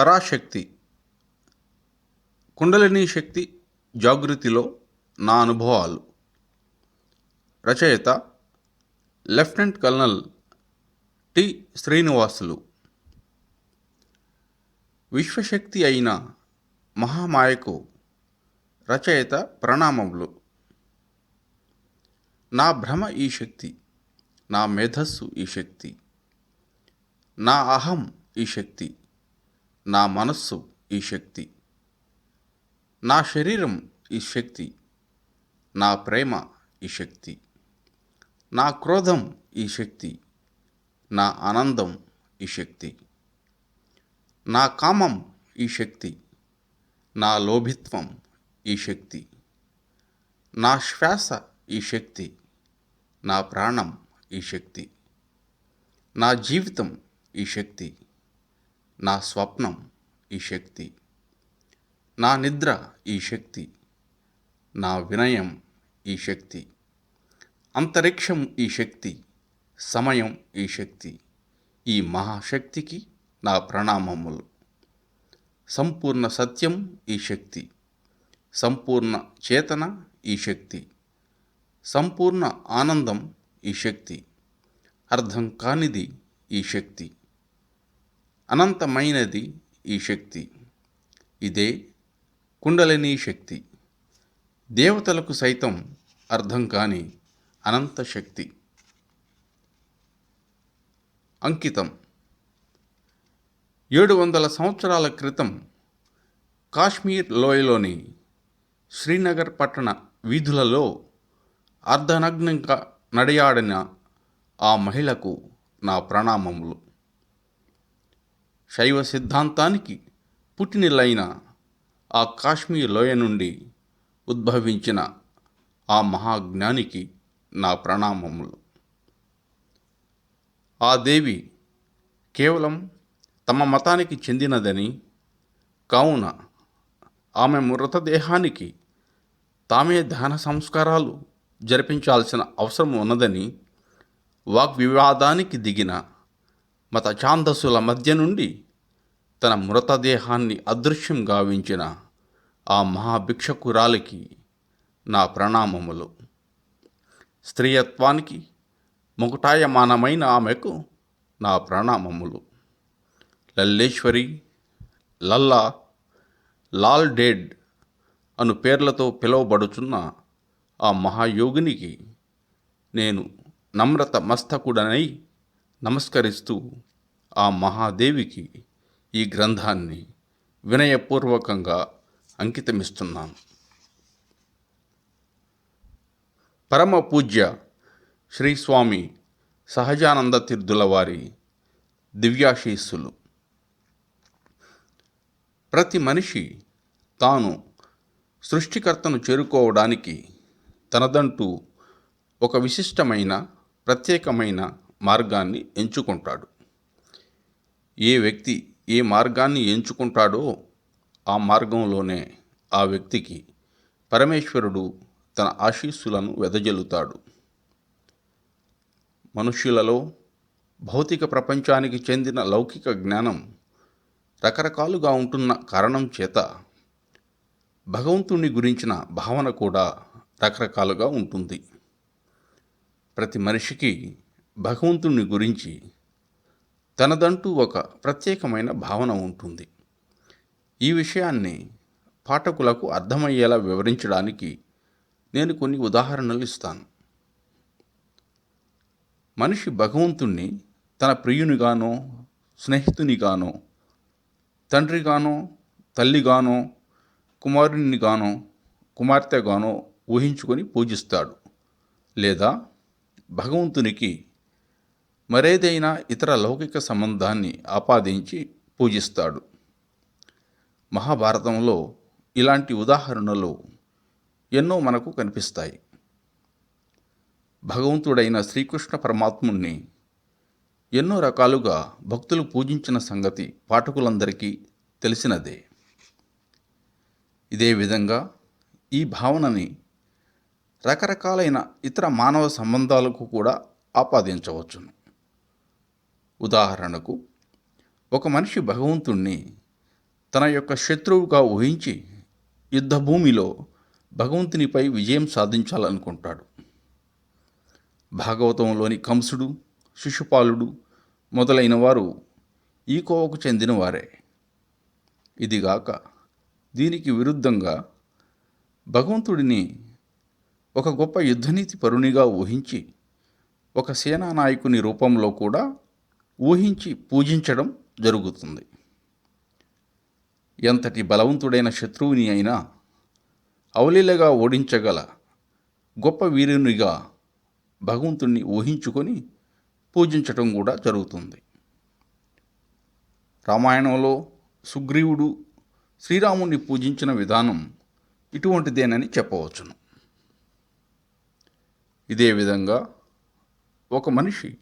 పరాశక్తి కుండలిని శక్తి జాగృతిలో నా అనుభవాలు. రచయిత లెఫ్టినెంట్ కల్నల్ టి. శ్రీనివాసులు. విశ్వశక్తి అయిన మహామాయకు రచయిత ప్రణామములు. నా భ్రమ ఈ శక్తి నా మేధస్సు ఈ శక్తి నా అహం ఈ శక్తి. నా మనస్సు ఈ శక్తి నా శరీరం ఈ శక్తి నా ప్రేమ ఈ శక్తి నా క్రోధం ఈ శక్తి నా ఆనందం ఈ శక్తి నా కామం ఈ శక్తి నా లోభిత్వం ఈ శక్తి నా శ్వాస ఈ శక్తి నా ప్రాణం ఈ శక్తి నా జీవితం ఈ శక్తి నా స్వప్నం ఈ శక్తి. నా నిద్ర ఈ శక్తి. నా వినయం ఈ శక్తి. అంతరిక్షం ఈ శక్తి. సమయం ఈ శక్తి. ఈ మహాశక్తికి నా ప్రణామములు. సంపూర్ణ సత్యం ఈ శక్తి. సంపూర్ణ చేతన ఈ శక్తి. సంపూర్ణ ఆనందం ఈ శక్తి. అర్థం కానిది ఈ శక్తి. అనంతమైనది ఈ శక్తి. ఇదే కుండలిని శక్తి. దేవతలకు సైతం అర్థం కాని అనంత శక్తి. అంకితం. ఏడు వందల సంవత్సరాల క్రితం కాశ్మీర్ లోయలోని శ్రీనగర్ పట్టణ వీధులలో అర్ధనగ్నంగా నడియాడిన ఆ మహిళకు నా ప్రణామములు. శైవ సిద్ధాంతానికి పుట్టినిల్లైన ఆ కాశ్మీర్ లోయ నుండి ఉద్భవించిన ఆ మహాజ్ఞానికి నా ప్రణామములు. ఆ దేవి కేవలం తమ మతానికి చెందినదని కావున ఆమె మృతదేహానికి తామే ధ్యాన సంస్కారాలు జరిపించాల్సిన అవసరం ఉన్నదని వాగ్వివాదానికి దిగిన మత ఛాందస్సుల మధ్య నుండి తన మృతదేహాన్ని అదృశ్యం గావించిన ఆ మహాభిక్షకురాలికి నా ప్రణామములు. స్త్రీయత్వానికి ముకుటాయమానమైన ఆమెకు నా ప్రణామములు. లల్లేశ్వరి లల్లా లాల్ డేడ్ అను పేర్లతో పిలువబడుచున్న ఆ మహాయోగినికి నేను నమ్రత మస్తకుడనై నమస్కరిస్తూ ఆ మహాదేవికి ఈ గ్రంథాన్ని వినయపూర్వకంగా అంకితమిస్తున్నాను. పరమ పూజ్య శ్రీస్వామి సహజానంద తీర్థుల వారి దివ్యాశీస్సులు. ప్రతి మనిషి తాను సృష్టికర్తను చేరుకోవడానికి తనదంటూ ఒక విశిష్టమైన ప్రత్యేకమైన మార్గాన్ని ఎంచుకుంటాడు. ఏ వ్యక్తి ఏ మార్గాన్ని ఎంచుకుంటాడో ఆ మార్గంలోనే ఆ వ్యక్తికి పరమేశ్వరుడు తన ఆశీస్సులను వెదజల్లుతాడు. మనుష్యులలో భౌతిక ప్రపంచానికి చెందిన లౌకిక జ్ఞానం రకరకాలుగా ఉంటున్న కారణం చేత భగవంతుని గురించిన భావన కూడా రకరకాలుగా ఉంటుంది. ప్రతి మనిషికి భగవంతుని గురించి తనదంటూ ఒక ప్రత్యేకమైన భావన ఉంటుంది. ఈ విషయాన్ని పాఠకులకు అర్థమయ్యేలా వివరించడానికి నేను కొన్ని ఉదాహరణలు ఇస్తాను. మనిషి భగవంతుణ్ణి తన ప్రియునిగానో స్నేహితునిగానో తండ్రిగానో తల్లిగానో కుమారునిగానో కుమార్తెగానో ఊహించుకొని పూజిస్తాడు. లేదా భగవంతునికి మరేదైనా ఇతర లౌకిక సంబంధాన్ని ఆపాదించి పూజిస్తాడు. మహాభారతంలో ఇలాంటి ఉదాహరణలు ఎన్నో మనకు కనిపిస్తాయి. భగవంతుడైన శ్రీకృష్ణ పరమాత్ముణ్ణి ఎన్నో రకాలుగా భక్తులు పూజించిన సంగతి పాఠకులందరికీ తెలిసినదే. ఇదే విధంగా ఈ భావనని రకరకాలైన ఇతర మానవ సంబంధాలకు కూడా ఆపాదించవచ్చును. ఉదాహరణకు ఒక మనిషి భగవంతుణ్ణి తన యొక్క శత్రువుగా ఊహించి యుద్ధభూమిలో భగవంతునిపై విజయం సాధించాలనుకుంటాడు. భాగవతంలోని కంసుడు శిశుపాలుడు మొదలైన వారు ఈ కోవకు చెందిన వారే. ఇదిగాక దీనికి విరుద్ధంగా భగవంతుడిని ఒక గొప్ప యుద్ధనీతి పరునిగా ఊహించి ఒక సేనా నాయకుని రూపంలో కూడా ఊహించి పూజించడం జరుగుతుంది. ఎంతటి బలవంతుడైన శత్రువుని అయినా అవలీలగా ఓడించగల గొప్ప వీరునిగా భగవంతుణ్ణి ఊహించుకొని పూజించటం కూడా జరుగుతుంది. రామాయణంలో సుగ్రీవుడు శ్రీరాముణ్ణి పూజించిన విధానం ఇటువంటిదేనని చెప్పవచ్చును. ఇదే విధంగా ఒక మనిషి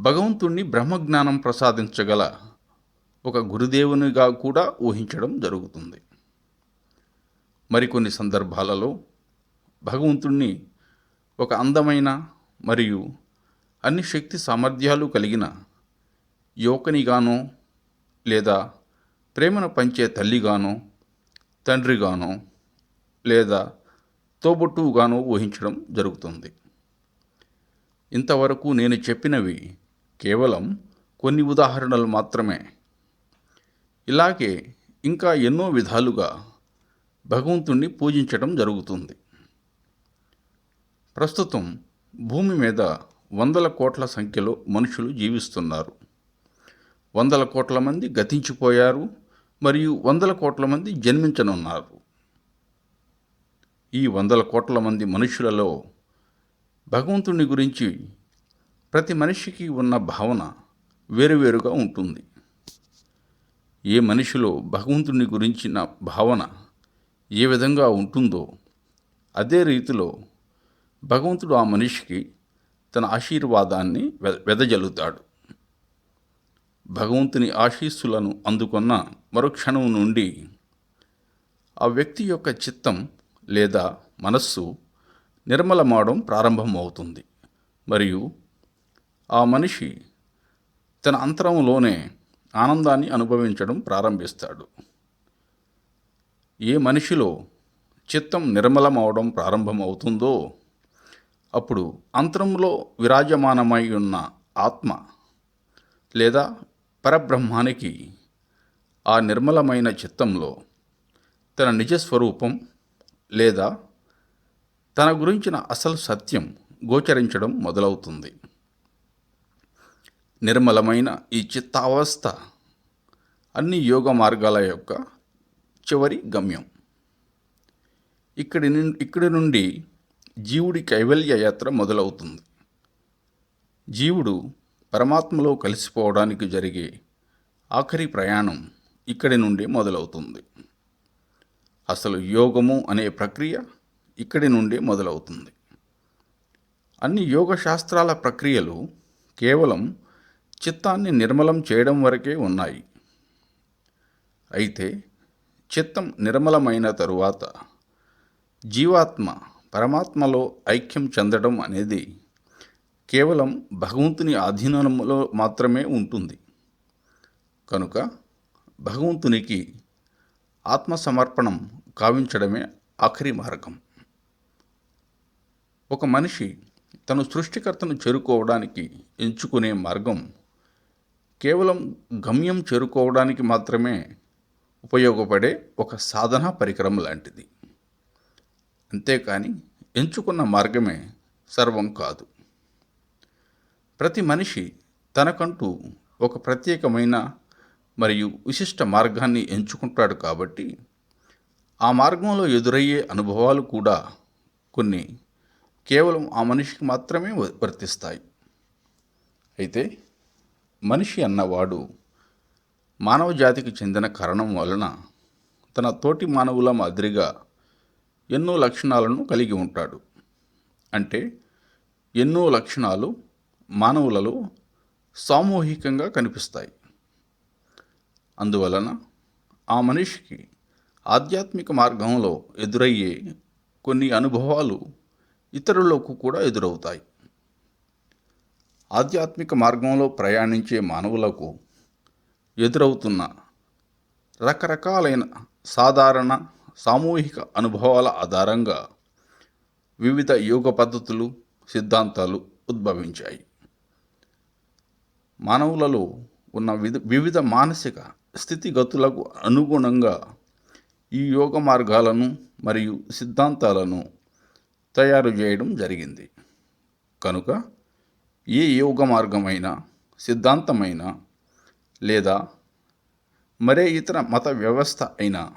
భగవంతుణ్ణి బ్రహ్మజ్ఞానం ప్రసాదించగల ఒక గురుదేవునిగా కూడా ఊహించడం జరుగుతుంది. మరికొన్ని సందర్భాలలో భగవంతుణ్ణి ఒక అందమైన మరియు అన్ని శక్తి సామర్థ్యాలు కలిగిన యువకునిగానో లేదా ప్రేమను పంచే తల్లిగానో తండ్రిగానో లేదా తోబుట్టువుగానో ఊహించడం జరుగుతుంది. ఇంతవరకు నేను చెప్పినవి కేవలం కొన్ని ఉదాహరణలు మాత్రమే. ఇలాగే ఇంకా ఎన్నో విధాలుగా భగవంతుణ్ణి పూజించడం జరుగుతుంది. ప్రస్తుతం భూమి మీద వందల కోట్ల సంఖ్యలో మనుషులు జీవిస్తున్నారు. వందల కోట్ల మంది గతించిపోయారు మరియు వందల కోట్ల మంది జన్మించనున్నారు. ఈ వందల కోట్ల మంది మనుషులలో భగవంతుని గురించి ప్రతి మనిషికి ఉన్న భావన వేరువేరుగా ఉంటుంది. ఏ మనిషిలో భగవంతుని గురించిన భావన ఏ విధంగా ఉంటుందో అదే రీతిలో భగవంతుడు ఆ మనిషికి తన ఆశీర్వాదాన్ని వె- వెదజల్లుతాడు. భగవంతుని ఆశీస్సులను అందుకున్న మరుక్షణం నుండి ఆ వ్యక్తి యొక్క చిత్తం లేదా మనస్సు నిర్మలమావడం ప్రారంభమవుతుంది. మరియు ఆ మనిషి తన అంతరంలోనే ఆనందాన్ని అనుభవించడం ప్రారంభిస్తాడు. ఏ మనిషిలో చిత్తం నిర్మలమవడం ప్రారంభమవుతుందో అప్పుడు అంతరంలో విరాజమానమై ఉన్న ఆత్మ లేదా పరబ్రహ్మానికి ఆ నిర్మలమైన చిత్తంలో తన నిజస్వరూపం లేదా తన గురించిన అసలు సత్యం గోచరించడం మొదలవుతుంది. నిర్మలమైన ఈ చిత్తావస్థ అన్ని యోగ మార్గాల యొక్క చివరి గమ్యం. ఇక్కడి నుండి ఇక్కడి నుండి జీవుడి కైవల్య యాత్ర మొదలవుతుంది. జీవుడు పరమాత్మలో కలిసిపోవడానికి జరిగే ఆఖరి ప్రయాణం ఇక్కడి నుండి మొదలవుతుంది. అసలు యోగము అనే ప్రక్రియ ఇక్కడి నుండి మొదలవుతుంది. అన్ని యోగ శాస్త్రాల ప్రక్రియలు కేవలం చిత్తాన్ని నిర్మలం చేయడం వరకే ఉన్నాయి. అయితే చిత్తం నిర్మలమైన తరువాత జీవాత్మ పరమాత్మలో ఐక్యం చెందడం అనేది కేవలం భగవంతుని ఆధీనంలో మాత్రమే ఉంటుంది. కనుక భగవంతునికి ఆత్మ సమర్పణం కావించడమే ఆఖరి మార్గం. ఒక మనిషి తను సృష్టికర్తను చేరుకోవడానికి ఎంచుకునే మార్గం కేవలం గమ్యం చేరుకోవడానికి మాత్రమే ఉపయోగపడే ఒక సాధన పరికరం లాంటిది. అంతేకాని ఎంచుకున్న మార్గమే సర్వం కాదు. ప్రతి మనిషి తనకంటూ ఒక ప్రత్యేకమైన మరియు విశిష్ట మార్గాన్ని ఎంచుకుంటాడు కాబట్టి ఆ మార్గంలో ఎదురయ్యే అనుభవాలు కూడా కొన్ని కేవలం ఆ మనిషికి మాత్రమే వ- వర్తిస్తాయి. అయితే మనిషి అన్నవాడు మానవ జాతికి చెందిన కారణం వలన తన తోటి మానవుల మాదిరిగా ఎన్నో లక్షణాలను కలిగి ఉంటాడు. అంటే ఎన్నో లక్షణాలు మానవులలో సామూహికంగా కనిపిస్తాయి. అందువలన ఆ మనిషికి ఆధ్యాత్మిక మార్గంలో ఎదురయ్యే కొన్ని అనుభవాలు ఇతరులకు కూడా ఎదురవుతాయి. ఆధ్యాత్మిక మార్గంలో ప్రయాణించే మానవులకు ఎదురవుతున్న రకరకాలైన సాధారణ సామూహిక అనుభవాల ఆధారంగా వివిధ యోగ పద్ధతులు సిద్ధాంతాలు ఉద్భవించాయి. మానవులలో ఉన్న విధ వివిధ మానసిక స్థితిగతులకు అనుగుణంగా ఈ యోగ మార్గాలను మరియు సిద్ధాంతాలను తయారు చేయడం జరిగింది. కనుక ఏ యోగ మార్గమైన సిద్ధాంతమైన లేదా మరే ఇతర మత వ్యవస్థ అయినా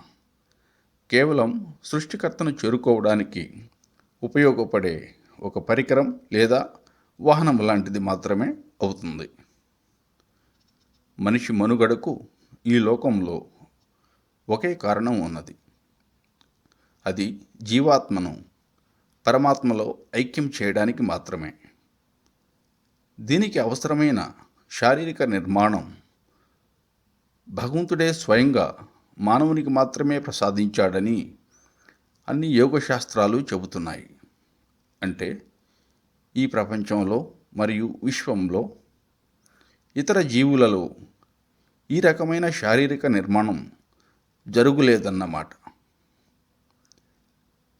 కేవలం సృష్టికర్తను చేరుకోవడానికి ఉపయోగపడే ఒక పరికరం లేదా వాహనం లాంటిది మాత్రమే అవుతుంది. మనిషి మనుగడకు ఈ లోకంలో ఒకే కారణం ఉన్నది. అది జీవాత్మను పరమాత్మలో ఐక్యం చేయడానికి మాత్రమే. దీనికి అవసరమైన శారీరక నిర్మాణం భగవంతుడే స్వయంగా మానవునికి మాత్రమే ప్రసాదించాడని అన్ని యోగశాస్త్రాలు చెబుతున్నాయి. అంటే ఈ ప్రపంచంలో మరియు విశ్వంలో ఇతర జీవులలో ఈ రకమైన శారీరక నిర్మాణం జరుగులేదన్నమాట.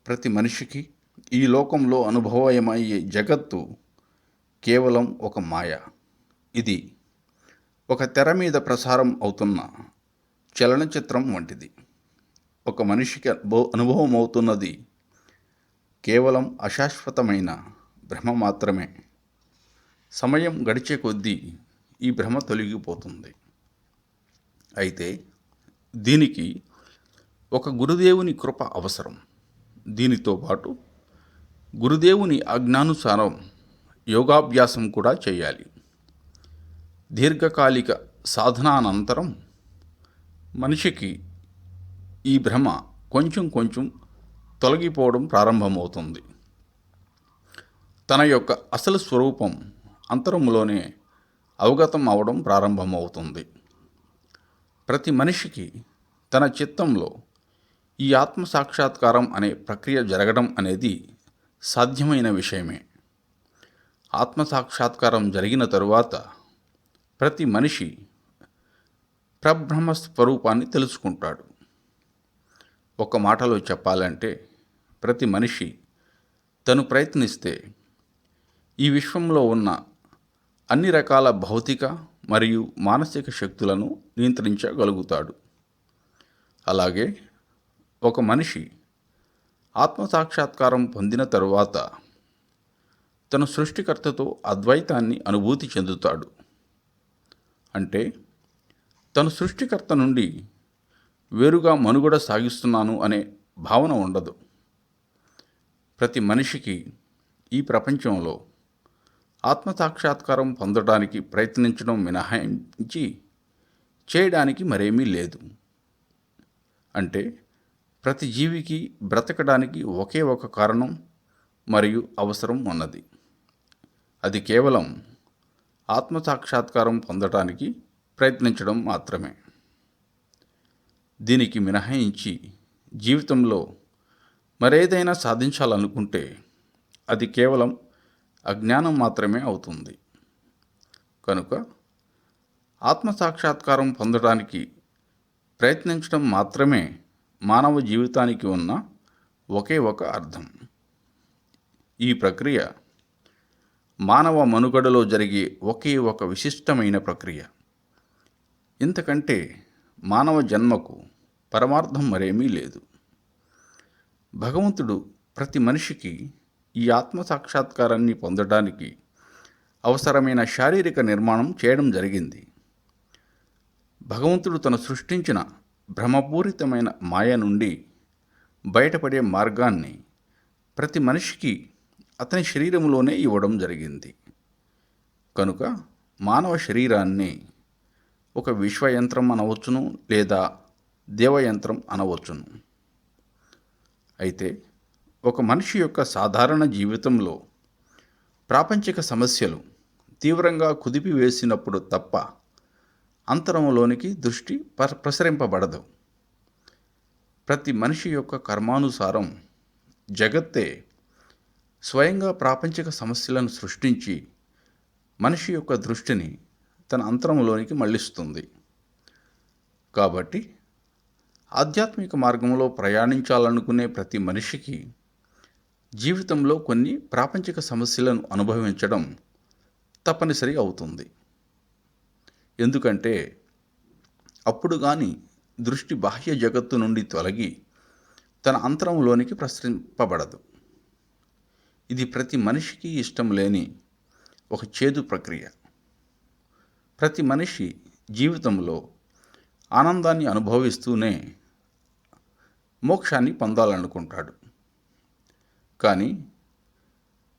ప్రతి మనిషికి ఈ లోకంలో అనుభవమయ్యే జగత్తు కేవలం ఒక మాయ. ఇది ఒక తెర మీద ప్రసారం అవుతున్న చలనచిత్రం వంటిది. ఒక మనిషికి అనుభవం అవుతున్నది కేవలం అశాశ్వతమైన భ్రమ మాత్రమే. సమయం గడిచే కొద్దీ ఈ భ్రమ తొలగిపోతుంది. అయితే దీనికి ఒక గురుదేవుని కృప అవసరం. దీనితో పాటు గురుదేవుని ఆజ్ఞానుసారం యోగాభ్యాసం కూడా చేయాలి. దీర్ఘకాలిక సాధనానంతరం మనిషికి ఈ భ్రమ కొంచెం కొంచెం తొలగిపోవడం ప్రారంభమవుతుంది. తన యొక్క అసలు స్వరూపం అంతరంలోనే అవగతం అవడం ప్రారంభమవుతుంది. ప్రతి మనిషికి తన చిత్తంలో ఈ ఆత్మ సాక్షాత్కారం అనే ప్రక్రియ జరగడం అనేది సాధ్యమైన విషయమే. ఆత్మ సాక్షాత్కారం జరిగిన తరువాత ప్రతి మనిషి ప్రబ్రహ్మ స్వరూపాన్ని తెలుసుకుంటాడు. ఒక మాటలో చెప్పాలంటే ప్రతి మనిషి తను ప్రయత్నిస్తే ఈ విశ్వంలో ఉన్న అన్ని రకాల భౌతిక మరియు మానసిక శక్తులను నియంత్రించగలుగుతాడు. అలాగే ఒక మనిషి ఆత్మసాక్షాత్కారం పొందిన తరువాత తన సృష్టికర్తతో అద్వైతాన్ని అనుభూతి చెందుతాడు. అంటే తన సృష్టికర్త నుండి వేరుగా మనుగడ సాగిస్తున్నాను అనే భావన ఉండదు. ప్రతి మనిషికి ఈ ప్రపంచంలో ఆత్మసాక్షాత్కారం పొందడానికి ప్రయత్నించడం మినహాయించి చేయడానికి మరేమీ లేదు. అంటే ప్రతి జీవికి బ్రతకడానికి ఒకే ఒక కారణం మరియు అవసరం ఉన్నది. అది కేవలం ఆత్మసాక్షాత్కారం పొందటానికి ప్రయత్నించడం మాత్రమే. దీనికి మినహాయించి జీవితంలో మరేదైనా సాధించాలనుకుంటే అది కేవలం అజ్ఞానం మాత్రమే అవుతుంది. కనుక ఆత్మసాక్షాత్కారం పొందడానికి ప్రయత్నించడం మాత్రమే మానవ జీవితానికి ఉన్న ఒకే ఒక అర్థం. ఈ ప్రక్రియ మానవ మనుగడలో జరిగే ఒకే ఒక విశిష్టమైన ప్రక్రియ. ఇంతకంటే మానవ జన్మకు పరమార్థం మరేమీ లేదు. భగవంతుడు ప్రతి మనిషికి ఈ ఆత్మ సాక్షాత్కారాన్ని పొందడానికి అవసరమైన శారీరక నిర్మాణం చేయడం జరిగింది. భగవంతుడు తను సృష్టించిన భ్రమపూరితమైన మాయ నుండి బయటపడే మార్గాన్ని ప్రతి మనిషికి అతని శరీరంలోనే ఇవ్వడం జరిగింది. కనుక మానవ శరీరాన్ని ఒక విశ్వయంత్రం అనవచ్చును లేదా దేవయంత్రం అనవచ్చును. అయితే ఒక మనిషి యొక్క సాధారణ జీవితంలో ప్రాపంచిక సమస్యలు తీవ్రంగా కుదిపివేసినప్పుడు తప్ప అంతరంలోనికి దృష్టి ప్రసరింపబడదు. ప్రతి మనిషి యొక్క కర్మానుసారం జగత్తే స్వయంగా ప్రాపంచిక సమస్యలను సృష్టించి మనిషి యొక్క దృష్టిని తన అంతరంలోనికి మళ్ళిస్తుంది. కాబట్టి ఆధ్యాత్మిక మార్గంలో ప్రయాణించాలనుకునే ప్రతి మనిషికి జీవితంలో కొన్ని ప్రాపంచిక సమస్యలను అనుభవించడం తప్పనిసరి అవుతుంది. ఎందుకంటే అప్పుడు కానీ దృష్టి బాహ్య జగత్తు నుండి తొలగి తన అంతరంలోనికి ప్రసరింపబడదు. ఇది ప్రతి మనిషికి ఇష్టం లేని ఒక చేదు ప్రక్రియ. ప్రతి మనిషి జీవితంలో ఆనందాన్ని అనుభవిస్తూనే మోక్షాన్ని పొందాలనుకుంటాడు. కానీ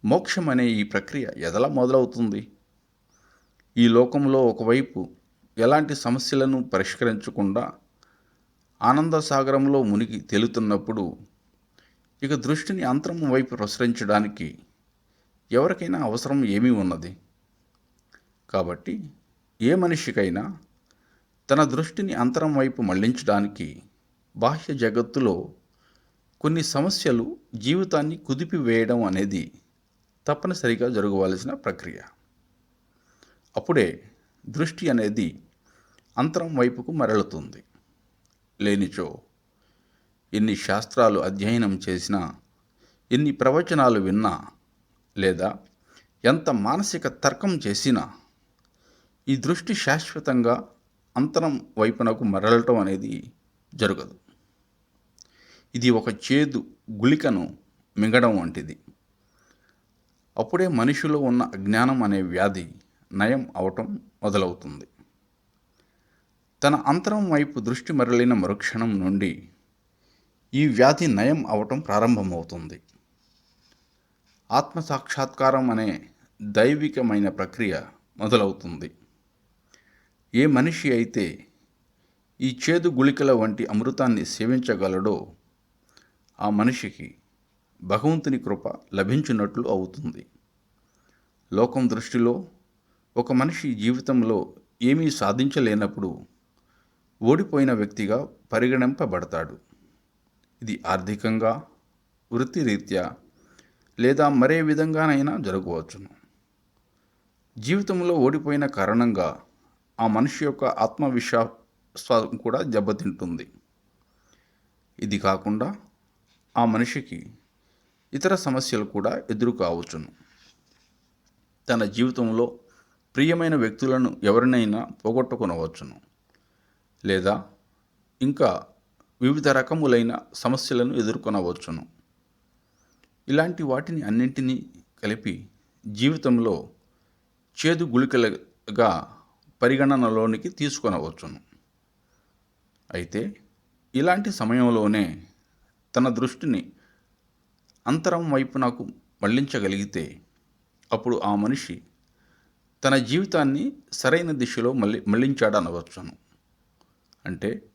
మోక్షం అనే ఈ ప్రక్రియ ఎదలా మొదలవుతుంది? ఈ లోకంలో ఒకవైపు ఎలాంటి సమస్యలను పరిష్కరించకుండా ఆనంద సాగరంలో మునిగి తేలుతున్నప్పుడు ఇక దృష్టిని అంతరం వైపు ప్రసరించడానికి ఎవరికైనా అవసరం ఏమీ ఉన్నది? కాబట్టి ఏ మనిషికైనా తన దృష్టిని అంతరం వైపు మళ్ళించడానికి బాహ్య జగత్తులో కొన్ని సమస్యలు జీవితాన్ని కుదిపివేయడం అనేది తప్పనిసరిగా జరగవలసిన ప్రక్రియ. అప్పుడే దృష్టి అనేది అంతరం వైపుకు మరలుతుంది. లేనిచో ఎన్ని శాస్త్రాలు అధ్యయనం చేసినా ఎన్ని ప్రవచనాలు విన్నా లేదా ఎంత మానసిక తర్కం చేసినా ఈ దృష్టి శాశ్వతంగా అంతరం వైపునకు మరలటం అనేది జరగదు. ఇది ఒక చేదు గుళికను మింగడం వంటిది. అప్పుడే మనిషిలో ఉన్న అజ్ఞానం అనే వ్యాధి నయం అవటం మొదలవుతుంది. తన అంతరం వైపు దృష్టి మరలిన మరుక్షణం నుండి ఈ వ్యాధి నయం అవటం ప్రారంభమవుతుంది. ఆత్మసాక్షాత్కారం అనే దైవికమైన ప్రక్రియ మొదలవుతుంది. ఏ మనిషి అయితే ఈ చేదు గుళికల వంటి అమృతాన్ని సేవించగలడో ఆ మనిషికి భగవంతుని కృప లభించినట్లు అవుతుంది. లోకం దృష్టిలో ఒక మనిషి జీవితంలో ఏమీ సాధించలేనప్పుడు ఓడిపోయిన వ్యక్తిగా పరిగణింపబడతాడు. ఇది ఆర్థికంగా వృత్తిరీత్యా లేదా మరే విధంగానైనా జరగవచ్చును. జీవితంలో ఓడిపోయిన కారణంగా ఆ మనిషి యొక్క ఆత్మవిశ్వాసం కూడా దెబ్బతింటుంది. ఇది కాకుండా ఆ మనిషికి ఇతర సమస్యలు కూడా ఎదురు కావచ్చును. తన జీవితంలో ప్రియమైన వ్యక్తులను ఎవరినైనా పోగొట్టుకునవచ్చును. లేదా ఇంకా వివిధ రకములైన సమస్యలను ఎదుర్కొనవచ్చును. ఇలాంటి వాటిని అన్నింటినీ కలిపి జీవితంలో చేదు గుళికలుగా పరిగణనలోనికి తీసుకొనవచ్చును. అయితే ఇలాంటి సమయంలోనే తన దృష్టిని అంతరం వైపు నాకు మళ్ళించగలిగితే అప్పుడు ఆ మనిషి తన జీవితాన్ని సరైన దిశలో మళ్ళీ మళ్ళించాడనవచ్చును. అంటే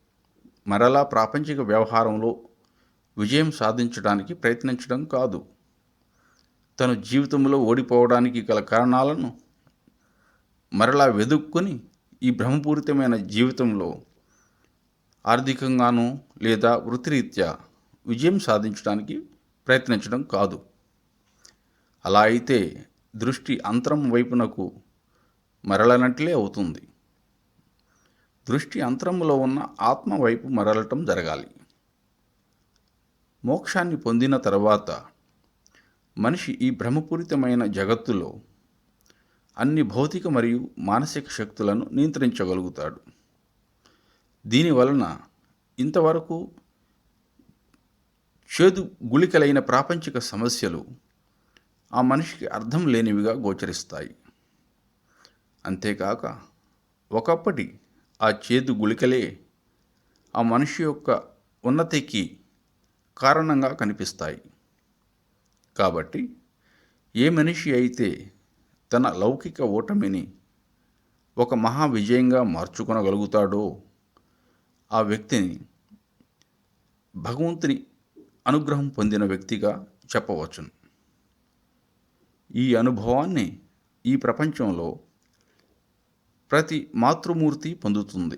మరలా ప్రాపంచిక వ్యవహారంలో విజయం సాధించడానికి ప్రయత్నించడం కాదు. తను జీవితంలో ఓడిపోవడానికి గల కారణాలను మరలా వెదుక్కుని ఈ భ్రమపూరితమైన జీవితంలో ఆర్థికంగానూ లేదా వృత్తిరీత్యా విజయం సాధించడానికి ప్రయత్నించడం కాదు. అలా అయితే దృష్టి అంతరం వైపునకు మరలనట్లే అవుతుంది. దృష్టి అంతరంలో ఉన్న ఆత్మ వైపు మరలటం జరగాలి. మోక్షాన్ని పొందిన తర్వాత మనిషి ఈ భ్రమపూరితమైన జగత్తులో అన్ని భౌతిక మరియు మానసిక శక్తులను నియంత్రించగలుగుతాడు. దీనివలన ఇంతవరకు చేదు గుళికలైన ప్రాపంచిక సమస్యలు ఆ మనిషికి అర్థం లేనివిగా గోచరిస్తాయి. అంతేకాక ఒకప్పటి ఆ చేదు గుళికలే ఆ మనిషి యొక్క ఉన్నతికి కారణంగా కనిపిస్తాయి. కాబట్టి ఏ మనిషి అయితే తన లౌకిక ఓటమిని ఒక మహా విజయంగా మార్చుకొనగలుగుతాడో ఆ వ్యక్తిని భగవంతుని అనుగ్రహం పొందిన వ్యక్తిగా చెప్పవచ్చును. ఈ అనుభవాన్ని ఈ ప్రపంచంలో ప్రతి మాతృమూర్తి పొందుతుంది.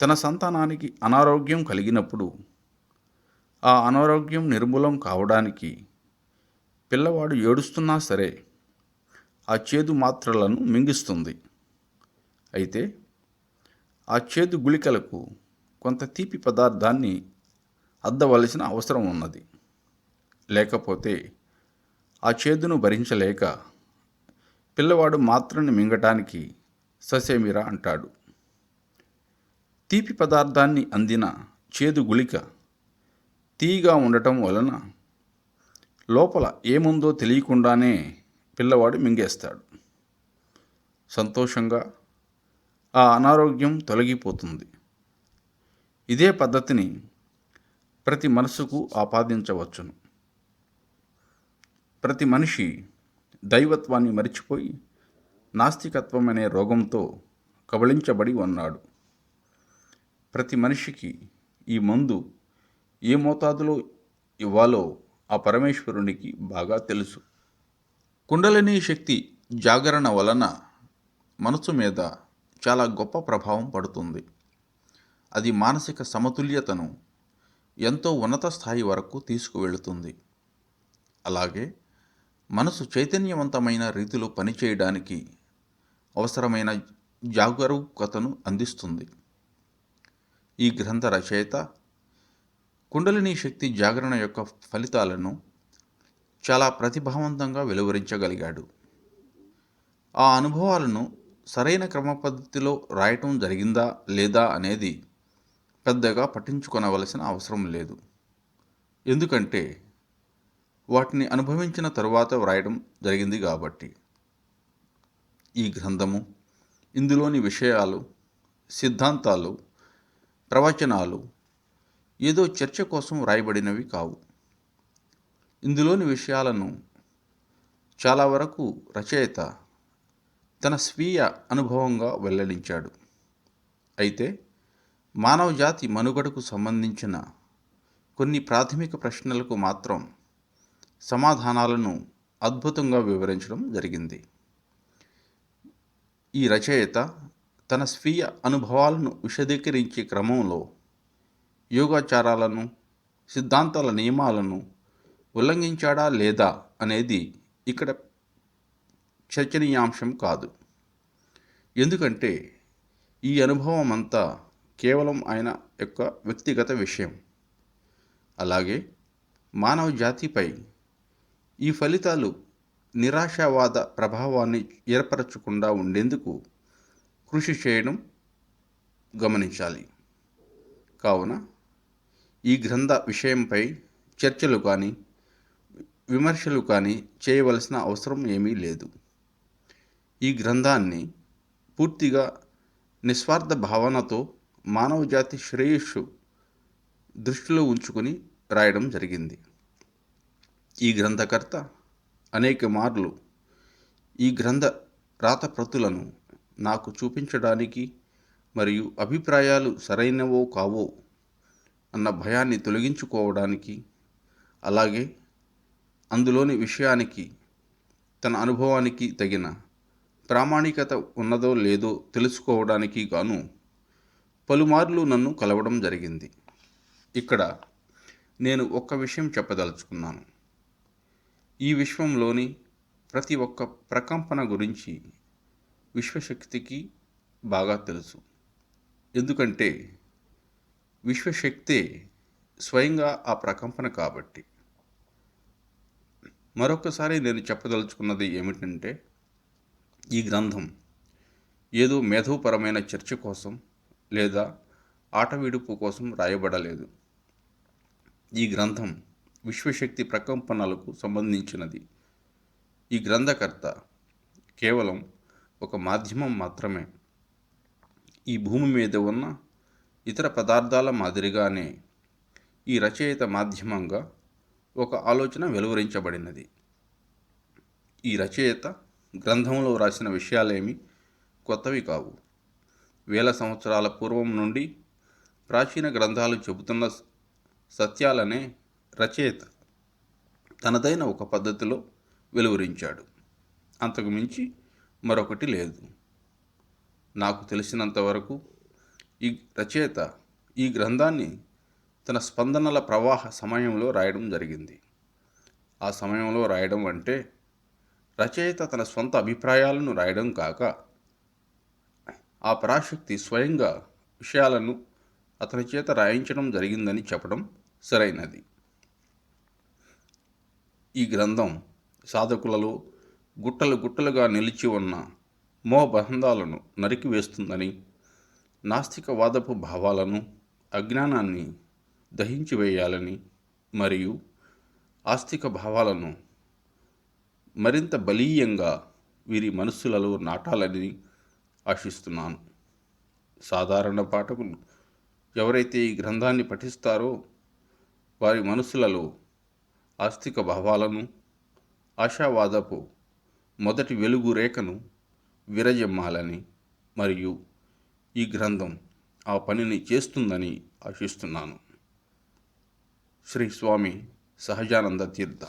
తన సంతానానికి అనారోగ్యం కలిగినప్పుడు ఆ అనారోగ్యం నిర్మూలం కావడానికి పిల్లవాడు ఏడుస్తున్నా సరే ఆ చేదు మాత్రలను మింగిస్తుంది. అయితే ఆ చేదు గుళికలకు కొంత తీపి పదార్థాన్ని అద్దవలసిన అవసరం ఉన్నది. లేకపోతే ఆ చేదును భరించలేక పిల్లవాడు మాత్రని మింగటానికి ససేమిరా అంటాడు. తీపి పదార్థాన్ని అందిన చేదు గుళిక తీగా ఉండటం వలన లోపల ఏముందో తెలియకుండానే పిల్లవాడు మింగేస్తాడు. సంతోషంగా ఆ అనారోగ్యం తొలగిపోతుంది. ఇదే పద్ధతిని ప్రతి మనసుకు ఆపాదించవచ్చును. ప్రతి మనిషి దైవత్వాన్ని మరిచిపోయి నాస్తికత్వం అనే రోగంతో కబళించబడి ఉన్నాడు. ప్రతి మనిషికి ఈ మందు ఏ మోతాదులో ఇవ్వాలో ఆ పరమేశ్వరునికి బాగా తెలుసు. కుండలిని శక్తి జాగరణ వలన మనసు మీద చాలా గొప్ప ప్రభావం పడుతుంది. అది మానసిక సమతుల్యతను ఎంతో ఉన్నత స్థాయి వరకు తీసుకువెళుతుంది. అలాగే మనసు చైతన్యవంతమైన రీతిలో పనిచేయడానికి అవసరమైన జాగరూకతను అందిస్తుంది. ఈ గ్రంథ రచయిత కుండలిని శక్తి జాగరణ యొక్క ఫలితాలను చాలా ప్రతిభావంతంగా వెలువరించగలిగాడు. ఆ అనుభవాలను సరైన క్రమ పద్ధతిలో రాయటం జరిగిందా లేదా అనేది పెద్దగా పట్టించుకొనవలసిన అవసరం లేదు. ఎందుకంటే వాటిని అనుభవించిన తరువాత వ్రాయడం జరిగింది కాబట్టి. ఈ గ్రంథము ఇందులోని విషయాలు సిద్ధాంతాలు ప్రవచనాలు ఏదో చర్చ కోసం వ్రాయబడినవి కావు. ఇందులోని విషయాలను చాలా వరకు రచయిత తన స్వీయ అనుభవంగా వెల్లడించాడు. అయితే మానవ జాతి మనుగడకు సంబంధించిన కొన్ని ప్రాథమిక ప్రశ్నలకు మాత్రం సమాధానాలను అద్భుతంగా వివరించడం జరిగింది. ఈ రచయిత తన స్వీయ అనుభవాలను విశదీకరించే క్రమంలో యోగాచారాలను సిద్ధాంతాల నియమాలను ఉల్లంఘించాడా లేదా అనేది ఇక్కడ చర్చనీయాంశం కాదు. ఎందుకంటే ఈ అనుభవం అంతా కేవలం ఆయన యొక్క వ్యక్తిగత విషయం. అలాగే మానవ జాతిపై ఈ ఫలితాలు నిరాశావాద ప్రభావాన్ని ఏర్పరచకుండా ఉండేందుకు కృషి చేయడం గమనించాలి. కావున ఈ గ్రంథ విషయంపై చర్చలు కానీ విమర్శలు కానీ చేయవలసిన అవసరం ఏమీ లేదు. ఈ గ్రంథాన్ని పూర్తిగా నిస్వార్థ భావనతో మానవజాతి శ్రేయస్సు దృష్టిలో ఉంచుకొని రాయడం జరిగింది. ఈ గ్రంథకర్త అనేక మార్లు ఈ గ్రంథ రాత ప్రతులను నాకు చూపించడానికి మరియు అభిప్రాయాలు సరైనవో కావో అన్న భయాన్ని తొలగించుకోవడానికి అలాగే అందులోని విషయానికి తన అనుభవానికి తగిన ప్రామాణికత ఉన్నదో లేదో తెలుసుకోవడానికి గాను పలుమార్లు నన్ను కలవడం జరిగింది. ఇక్కడ నేను ఒక్క విషయం చెప్పదలుచుకున్నాను. ఈ విశ్వంలోని ప్రతి ఒక్క ప్రకంపన గురించి విశ్వశక్తికి బాగా తెలుసు. ఎందుకంటే విశ్వశక్తే స్వయంగా ఆ ప్రకంపన కాబట్టి. మరొకసారి నేను చెప్పదలుచుకున్నది ఏమిటంటే ఈ గ్రంథం ఏదో మేధోపరమైన చర్చ కోసం లేదా ఆటవిడుపు కోసం రాయబడలేదు. ఈ గ్రంథం విశ్వశక్తి ప్రకంపనలకు సంబంధించినది. ఈ గ్రంథకర్త కేవలం ఒక మాధ్యమం మాత్రమే. ఈ భూమి మీద ఉన్న ఇతర పదార్థాల మాదిరిగానే ఈ రచయిత మాధ్యమంగా ఒక ఆలోచన వెలువరించబడినది. ఈ రచయిత గ్రంథంలో రాసిన విషయాలేమి కొత్తవి కావు. వేల సంవత్సరాల పూర్వం నుండి ప్రాచీన గ్రంథాలు చెబుతున్న సత్యాలనే రచయిత తనదైన ఒక పద్ధతిలో వెలువరించాడు. అంతకు మించి మరొకటి లేదు. నాకు తెలిసినంత వరకు ఈ రచయిత ఈ గ్రంథాన్ని తన స్పందనల ప్రవాహ సమయంలో రాయడం జరిగింది. ఆ సమయంలో రాయడం అంటే రచయిత తన సొంత అభిప్రాయాలను రాయడం కాక ఆ పరాశక్తి స్వయంగా విషయాలను అతని చేత రాయించడం జరిగిందని చెప్పడం సరైనది. ఈ గ్రంథం సాధకులలో గుట్టలు గుట్టలుగా నిలిచి ఉన్న మోహబంధాలను నరికివేస్తుందని నాస్తికవాదపు భావాలను అజ్ఞానాన్ని దహించి వేయాలని మరియు ఆస్తిక భావాలను మరింత బలీయంగా వీరి మనస్సులలో నాటాలని ఆశిస్తున్నాను. సాధారణ పాఠకులు ఎవరైతే ఈ గ్రంథాన్ని పఠిస్తారో వారి మనసులలో ఆస్తిక భావాలను ఆశావాదపు మొదటి వెలుగు రేఖను విరజమ్మాలని మరియు ఈ గ్రంథం ఆ పనిని చేస్తుందని ఆశిస్తున్నాను. శ్రీ స్వామి సహజానంద తీర్థ.